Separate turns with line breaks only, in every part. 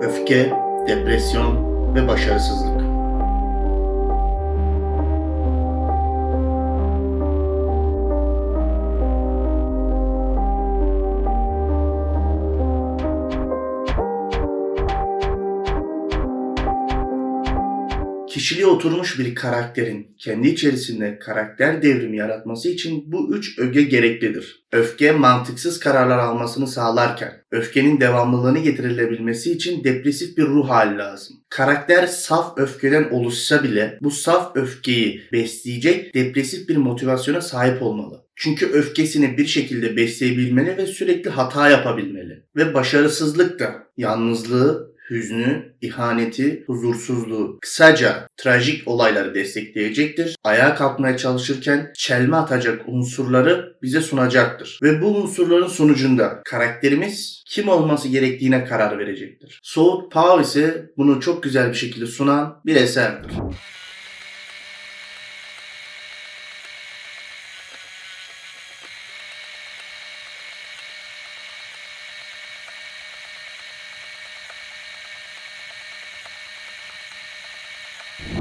öfke, depresyon ve başarısızlık. Kişiliğe oturmuş bir karakterin kendi içerisinde karakter devrimi yaratması için bu üç öge gereklidir. Öfke mantıksız kararlar almasını sağlarken, öfkenin devamlılığını getirilebilmesi için depresif bir ruh hali lazım. Karakter saf öfkeden oluşsa bile bu saf öfkeyi besleyecek depresif bir motivasyona sahip olmalı. Çünkü öfkesini bir şekilde besleyebilmeli ve sürekli hata yapabilmeli. Ve başarısızlık da yalnızlığı, hüznü, ihaneti, huzursuzluğu, kısaca trajik olayları destekleyecektir. Ayağa kalkmaya çalışırken çelme atacak unsurları bize sunacaktır. Ve bu unsurların sonucunda karakterimiz kim olması gerektiğine karar verecektir. Soğuk Pau ise bunu çok güzel bir şekilde sunan bir eserdir.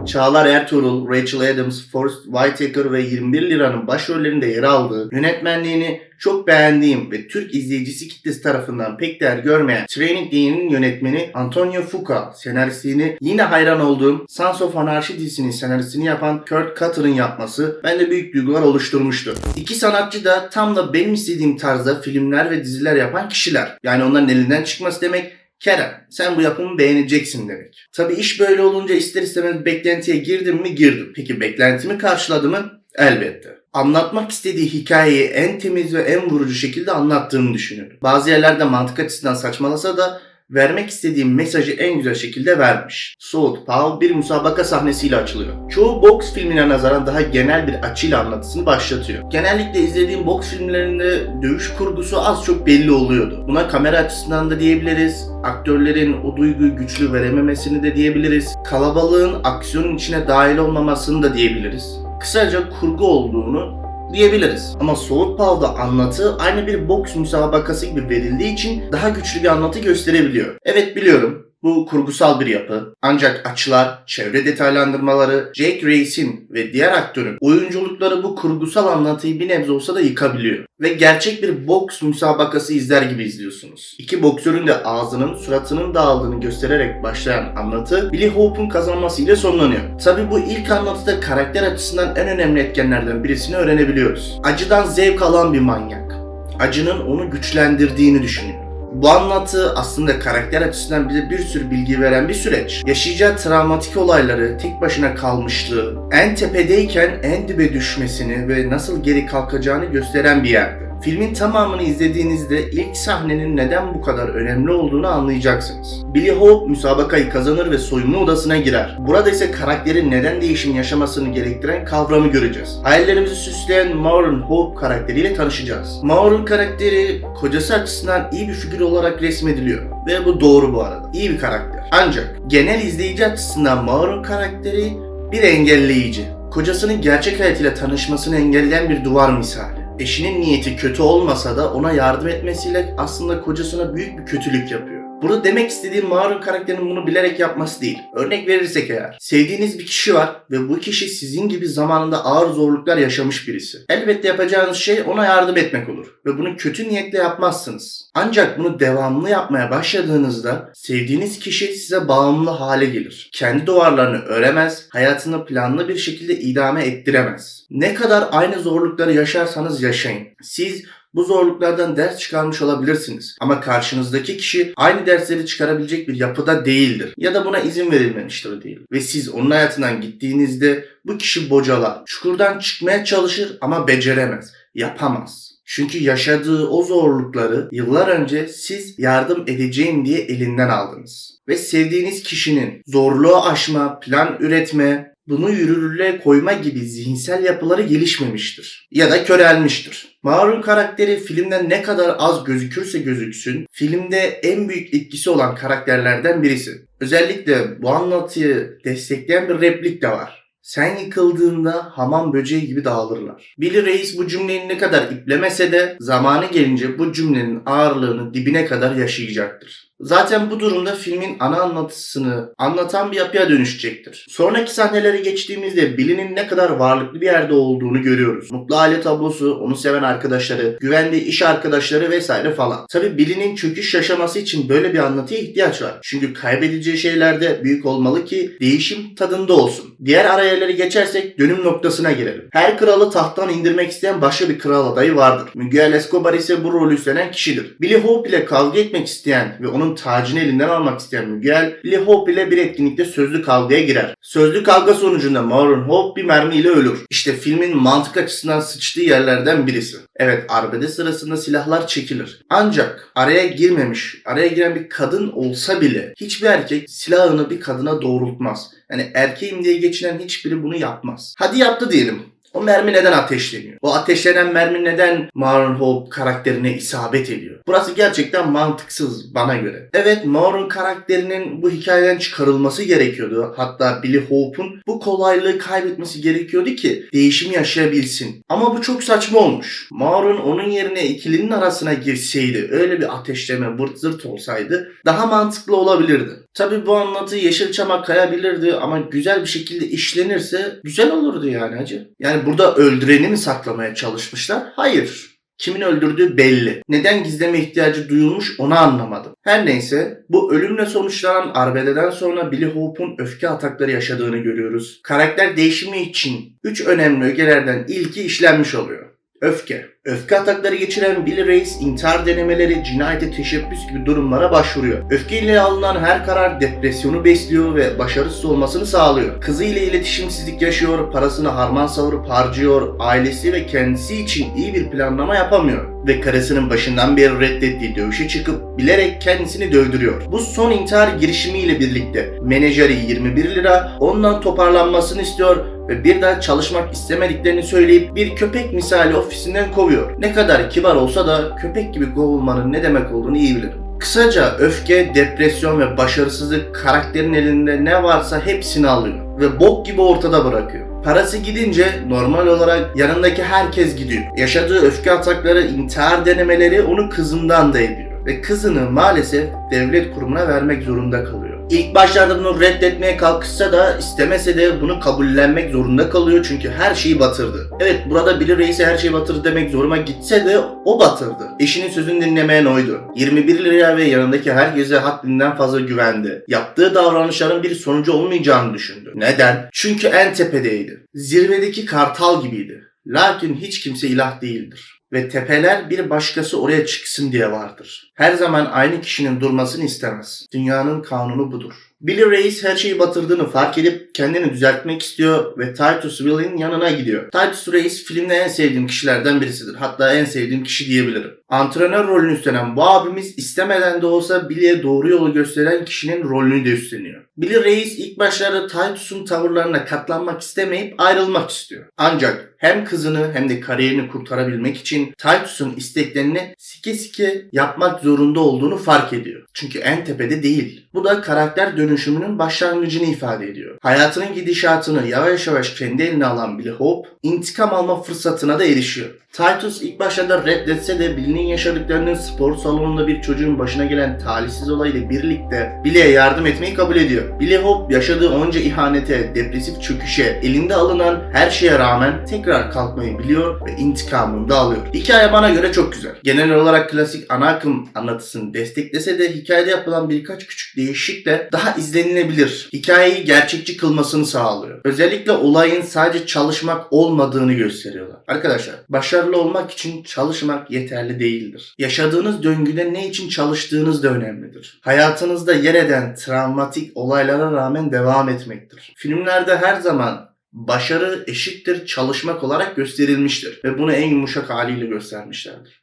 Çağlar Ertuğrul, Rachel Adams, Forrest Whitaker ve 21 liranın başrollerinde yer aldığı, yönetmenliğini çok beğendiğim ve Türk izleyicisi kitlesi tarafından pek değer görmeyen Training Day'nin yönetmeni Antonio Fuqua, senaristliğini yine hayran olduğum Sons of Anarchy dizisinin senaristini yapan Kurt Cutter'ın yapması bende büyük duygular oluşturmuştu. İki sanatçı da tam da benim istediğim tarzda filmler ve diziler yapan kişiler. Yani onların elinden çıkması demek Kerem sen bu yapımı beğeneceksin demek. Tabi iş böyle olunca ister istemez beklentiye girdim mi girdim. Peki beklentimi karşıladı mı? Elbette. Anlatmak istediği hikayeyi en temiz ve en vurucu şekilde anlattığını düşünüyorum. Bazı yerlerde mantık açısından saçmalasa da vermek istediğim mesajı en güzel şekilde vermiş. Soğut Paul bir müsabaka sahnesiyle açılıyor. Çoğu boks filmine nazaran daha genel bir açıyla anlatısını başlatıyor. Genellikle izlediğim boks filmlerinde dövüş kurgusu az çok belli oluyordu. Buna kamera açısından da diyebiliriz. Aktörlerin o duyguyu güçlü verememesini de diyebiliriz. Kalabalığın aksiyonun içine dahil olmamasını da diyebiliriz. Kısaca kurgu olduğunu diyebiliriz. Ama Soğuk Pav'da anlatı aynı bir boks müsabakası gibi verildiği için daha güçlü bir anlatı gösterebiliyor. Evet biliyorum bu kurgusal bir yapı. Ancak açılar, çevre detaylandırmaları, Jake Reis'in ve diğer aktörün oyunculukları bu kurgusal anlatıyı bir nebze olsa da yıkabiliyor. Ve gerçek bir boks müsabakası izler gibi izliyorsunuz. İki boksörün de ağzının, suratının dağıldığını göstererek başlayan anlatı Billy Hope'un kazanmasıyla sonlanıyor. Tabi bu ilk anlatıda karakter açısından en önemli etkenlerden birisini öğrenebiliyoruz. Acıdan zevk alan bir manyak. Acının onu güçlendirdiğini düşünüyor. Bu anlatı aslında karakter açısından bize bir sürü bilgi veren bir süreç. Yaşayacağı travmatik olayları, tek başına kalmışlığı, en tepedeyken en dibe düşmesini ve nasıl geri kalkacağını gösteren bir yerdi. Filmin tamamını izlediğinizde ilk sahnenin neden bu kadar önemli olduğunu anlayacaksınız. Billy Hope müsabakayı kazanır ve soyunma odasına girer. Burada ise karakterin neden değişim yaşamasını gerektiren kavramı göreceğiz. Hayallerimizi süsleyen Maureen Hope karakteriyle tanışacağız. Maureen karakteri kocası açısından iyi bir figür olarak resmediliyor. Ve bu doğru bu arada. İyi bir karakter. Ancak genel izleyici açısından Maureen karakteri bir engelleyici. Kocasının gerçek hayatıyla tanışmasını engelleyen bir duvar misali. Eşinin niyeti kötü olmasa da ona yardım etmesiyle aslında kocasına büyük bir kötülük yapıyor. Burada demek istediğim Marun karakterinin bunu bilerek yapması değil. Örnek verirsek eğer. Sevdiğiniz bir kişi var ve bu kişi sizin gibi zamanında ağır zorluklar yaşamış birisi. Elbette yapacağınız şey ona yardım etmek olur. Ve bunu kötü niyetle yapmazsınız. Ancak bunu devamlı yapmaya başladığınızda sevdiğiniz kişi size bağımlı hale gelir. Kendi duvarlarını öremez, hayatını planlı bir şekilde idame ettiremez. Ne kadar aynı zorlukları yaşarsanız yaşayın. Siz bu zorluklardan ders çıkarmış olabilirsiniz. Ama karşınızdaki kişi aynı dersleri çıkarabilecek bir yapıda değildir. Ya da buna izin verilmemiştir değil. Ve siz onun hayatından gittiğinizde bu kişi bocalar. Çukurdan çıkmaya çalışır ama beceremez. Yapamaz. Çünkü yaşadığı o zorlukları yıllar önce siz yardım edeceğim diye elinden aldınız. Ve sevdiğiniz kişinin zorluğu aşma, plan üretme, bunu yürürlüğe koyma gibi zihinsel yapıları gelişmemiştir. Ya da körelmiştir. Marun karakteri filmden ne kadar az gözükürse gözüksün, filmde en büyük etkisi olan karakterlerden birisi. Özellikle bu anlatıyı destekleyen bir replik de var. Sen yıkıldığında hamam böceği gibi dağılırlar. Billy Reis bu cümleyi ne kadar iplemese de zamanı gelince bu cümlenin ağırlığını dibine kadar yaşayacaktır. Zaten bu durumda filmin ana anlatısını anlatan bir yapıya dönüşecektir. Sonraki sahnelere geçtiğimizde Billy'nin ne kadar varlıklı bir yerde olduğunu görüyoruz. Mutlu aile tablosu, onu seven arkadaşları, güvendiği iş arkadaşları vesaire falan. Tabi Billy'nin çöküş yaşaması için böyle bir anlatıya ihtiyaç var. Çünkü kaybedeceği şeyler de büyük olmalı ki değişim tadında olsun. Diğer arayerleri geçersek dönüm noktasına girelim. Her kralı tahttan indirmek isteyen başka bir kral adayı vardır. Miguel Escobar ise bu rolü üstlenen kişidir. Billy Hope ile kavga etmek isteyen ve onun tacını elinden almak isteyen Miguel, Billy Hope ile bir etkinlikte sözlü kavgaya girer. Sözlü kavga sonucunda Maureen Hope bir mermiyle ölür. İşte filmin mantık açısından sıçtığı yerlerden birisi. Evet arbede sırasında silahlar çekilir. Ancak araya girmemiş, araya giren bir kadın olsa bile hiçbir erkek silahını bir kadına doğrultmaz. Yani erkeğim diye geçinen hiçbiri bunu yapmaz. Hadi yaptı diyelim. O mermi neden ateşleniyor? O ateşlenen mermi neden Maureen karakterine isabet ediyor? Burası gerçekten mantıksız bana göre. Evet Maureen karakterinin bu hikayeden çıkarılması gerekiyordu. Hatta Billy Hope'un bu kolaylığı kaybetmesi gerekiyordu ki değişimi yaşayabilsin. Ama bu çok saçma olmuş. Maureen onun yerine ikilinin arasına girseydi, öyle bir ateşleme vırt zırt olsaydı daha mantıklı olabilirdi. Tabi bu anlatı Yeşilçam'a kayabilirdi ama güzel bir şekilde işlenirse güzel olurdu yani hacı. Yani burada öldüreni mi saklamaya çalışmışlar? Hayır. Kimin öldürdüğü belli. Neden gizleme ihtiyacı duyulmuş onu anlamadım. Her neyse bu ölümle sonuçlanan arbededen sonra Billy Hope'un öfke atakları yaşadığını görüyoruz. Karakter değişimi için 3 önemli ögelerden ilki işlenmiş oluyor. Öfke. Öfke atakları geçiren Billy Reis intihar denemeleri, cinayete teşebbüs gibi durumlara başvuruyor. Öfkeyle alınan her karar depresyonu besliyor ve başarısız olmasını sağlıyor. Kızı ile iletişimsizlik yaşıyor, parasını harman savurup harcıyor, ailesi ve kendisi için iyi bir planlama yapamıyor. Ve karısının başından beri reddettiği dövüşe çıkıp bilerek kendisini dövdürüyor. Bu son intihar girişimiyle birlikte menajeri 21 lira ondan toparlanmasını istiyor ve bir daha çalışmak istemediklerini söyleyip bir köpek misali ofisinden kovuyor. Ne kadar kibar olsa da köpek gibi kovulmanın ne demek olduğunu iyi bilirim. Kısaca öfke, depresyon ve başarısızlık karakterin elinde ne varsa hepsini alıyor ve bok gibi ortada bırakıyor. Parası gidince normal olarak yanındaki herkes gidiyor. Yaşadığı öfke atakları, intihar denemeleri onu kızından da ediyor. Ve kızını maalesef devlet kurumuna vermek zorunda kalıyor. İlk başlarda bunu reddetmeye kalkışsa da istemese de bunu kabullenmek zorunda kalıyor çünkü her şeyi batırdı. Evet burada Billy Reis'e her şeyi batırdı demek zoruma gitse de o batırdı. Eşinin sözünü dinlemeyen oydu. 21 liraya ve yanındaki herkese haddinden fazla güvendi. Yaptığı davranışların bir sonucu olmayacağını düşündü. Neden? Çünkü en tepedeydi. Zirvedeki kartal gibiydi. Lakin hiç kimse ilah değildir ve tepeler bir başkası oraya çıksın diye vardır. Her zaman aynı kişinin durmasını istemez. Dünyanın kanunu budur. Billy Reis her şeyi batırdığını fark edip kendini düzeltmek istiyor ve Titus Will'in yanına gidiyor. Titus Reis filmde en sevdiğim kişilerden birisidir. Hatta en sevdiğim kişi diyebilirim. Antrenör rolünü üstlenen bu abimiz istemeden de olsa Billy'e doğru yolu gösteren kişinin rolünü de üstleniyor. Billy Reis ilk başlarda Titus'un tavırlarına katlanmak istemeyip ayrılmak istiyor. Ancak hem kızını hem de kariyerini kurtarabilmek için Titus'un isteklerini sike sike yapmak zorunda olduğunu fark ediyor. Çünkü en tepede değil. Bu da karakter dönüşümünün başlangıcını ifade ediyor. Hayatının gidişatını yavaş yavaş kendi eline alan Billy Hope intikam alma fırsatına da erişiyor. Titus ilk başlarda reddetse de Billy'nin yaşadıklarının spor salonunda bir çocuğun başına gelen talihsiz olayla birlikte Billy'e yardım etmeyi kabul ediyor. Billy Hope yaşadığı onca ihanete, depresif çöküşe, elinde alınan her şeye rağmen tekrar kalkmayı biliyor ve intikamını da alıyor. Hikaye bana göre çok güzel. Genel olarak klasik ana akım anlatısını desteklese de hikayede yapılan birkaç küçük değişiklikle daha izlenilebilir. Hikayeyi gerçekçi kılmasını sağlıyor. Özellikle olayın sadece çalışmak olmadığını gösteriyorlar. Arkadaşlar başarılı olmak için çalışmak yeterli değildir. Yaşadığınız döngüde ne için çalıştığınız da önemlidir. Hayatınızda yer eden travmatik olaylara rağmen devam etmektir. Filmlerde her zaman başarı eşittir çalışmak olarak gösterilmiştir ve bunu en yumuşak haliyle göstermişlerdir.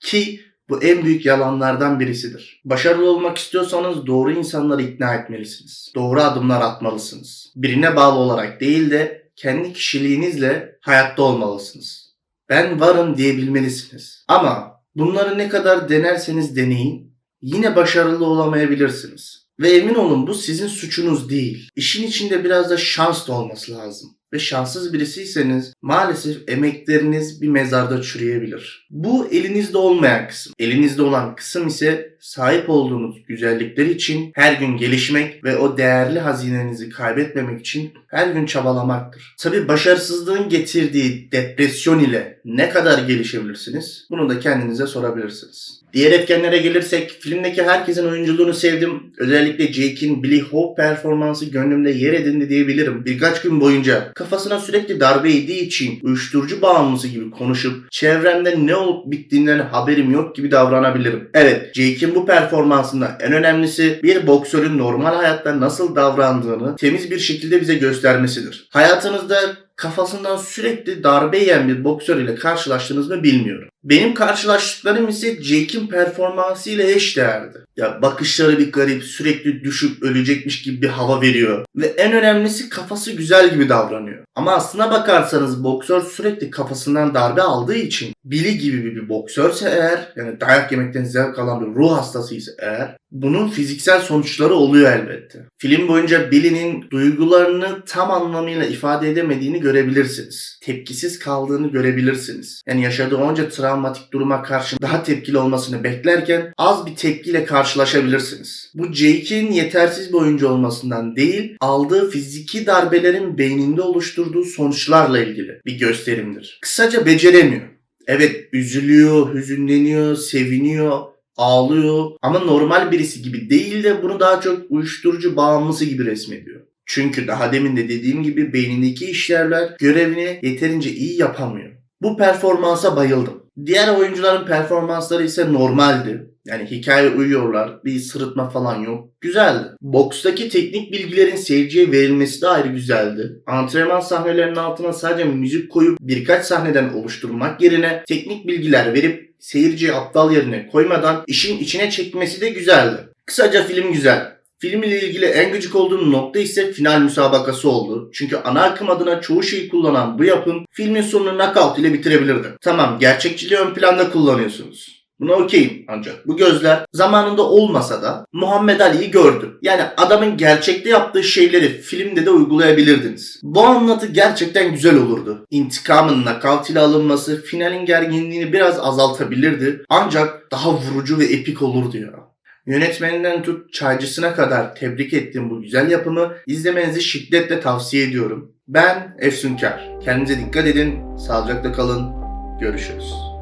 Ki bu en büyük yalanlardan birisidir. Başarılı olmak istiyorsanız doğru insanları ikna etmelisiniz. Doğru adımlar atmalısınız. Birine bağlı olarak değil de kendi kişiliğinizle hayatta olmalısınız. Ben varım diyebilmelisiniz. Ama bunları ne kadar denerseniz deneyin yine başarılı olamayabilirsiniz. Ve emin olun bu sizin suçunuz değil. İşin içinde biraz da şans da olması lazım. Ve şanssız birisiyseniz maalesef emekleriniz bir mezarda çürüyebilir. Bu elinizde olmayan kısım. Elinizde olan kısım ise sahip olduğunuz güzellikler için her gün gelişmek ve o değerli hazinenizi kaybetmemek için her gün çabalamaktır. Tabi başarısızlığın getirdiği depresyon ile ne kadar gelişebilirsiniz? Bunu da kendinize sorabilirsiniz. Diğer etkenlere gelirsek filmdeki herkesin oyunculuğunu sevdim. Özellikle Jake'in Billy Hope performansı gönlümde yer edindi diyebilirim. Birkaç gün boyunca kafasına sürekli darbe yediği için uyuşturucu bağımlısı gibi konuşup çevremde ne olup bittiğinden haberim yok gibi davranabilirim. Evet Jake'in bu performansında en önemlisi bir boksörün normal hayatta nasıl davrandığını temiz bir şekilde bize göstermesidir. Hayatınızda kafasından sürekli darbe yiyen bir boksör ile karşılaştınız mı bilmiyorum. Benim karşılaştıklarım ise Jake'in performansı ile eş değerdi. Ya bakışları bir garip, sürekli düşüp ölecekmiş gibi bir hava veriyor. Ve en önemlisi kafası güzel gibi davranıyor. Ama aslına bakarsanız boksör sürekli kafasından darbe aldığı için Billy gibi bir, boksörse eğer yani dayak yemekten zevk alan bir ruh hastasıysa eğer bunun fiziksel sonuçları oluyor elbette. Film boyunca Billy'nin duygularını tam anlamıyla ifade edemediğini görebilirsiniz. Tepkisiz kaldığını görebilirsiniz. Yani yaşadığı onca travmatik duruma karşı daha tepkili olmasını beklerken az bir tepkiyle karşılaşabilirsiniz. Bu Jake'in yetersiz bir oyuncu olmasından değil, aldığı fiziki darbelerin beyninde oluşturduğu sonuçlarla ilgili bir gösterimdir. Kısaca beceremiyor. Evet üzülüyor, hüzünleniyor, seviniyor, ağlıyor ama normal birisi gibi değil de bunu daha çok uyuşturucu bağımlısı gibi resmediyor. Çünkü daha demin de dediğim gibi beynindeki işlevler görevini yeterince iyi yapamıyor. Bu performansa bayıldım. Diğer oyuncuların performansları ise normaldi. Yani hikaye uyuyorlar. Bir sırıtma falan yok. Güzeldi. Bokstaki teknik bilgilerin seyirciye verilmesi de ayrı güzeldi. Antrenman sahnelerinin altına sadece müzik koyup birkaç sahneden oluşturmak yerine teknik bilgiler verip seyirciyi aptal yerine koymadan işin içine çekmesi de güzeldi. Kısaca film güzel. Film ile ilgili en gıcık olduğum nokta ise final müsabakası oldu. Çünkü ana akım adına çoğu şeyi kullanan bu yapım filmin sonunu knockout ile bitirebilirdi. Tamam gerçekçiliği ön planda kullanıyorsunuz. Buna okeyim ancak bu gözler zamanında olmasa da Muhammed Ali'yi gördü. Yani adamın gerçekte yaptığı şeyleri filmde de uygulayabilirdiniz. Bu anlatı gerçekten güzel olurdu. İntikamın ile alınması finalin gerginliğini biraz azaltabilirdi. Ancak daha vurucu ve epik olurdu ya. Yönetmeninden tut çaycısına kadar tebrik ettiğim bu güzel yapımı izlemenizi şiddetle tavsiye ediyorum. Ben Efsunkar. Kendinize dikkat edin, sağlıcakla kalın, görüşürüz.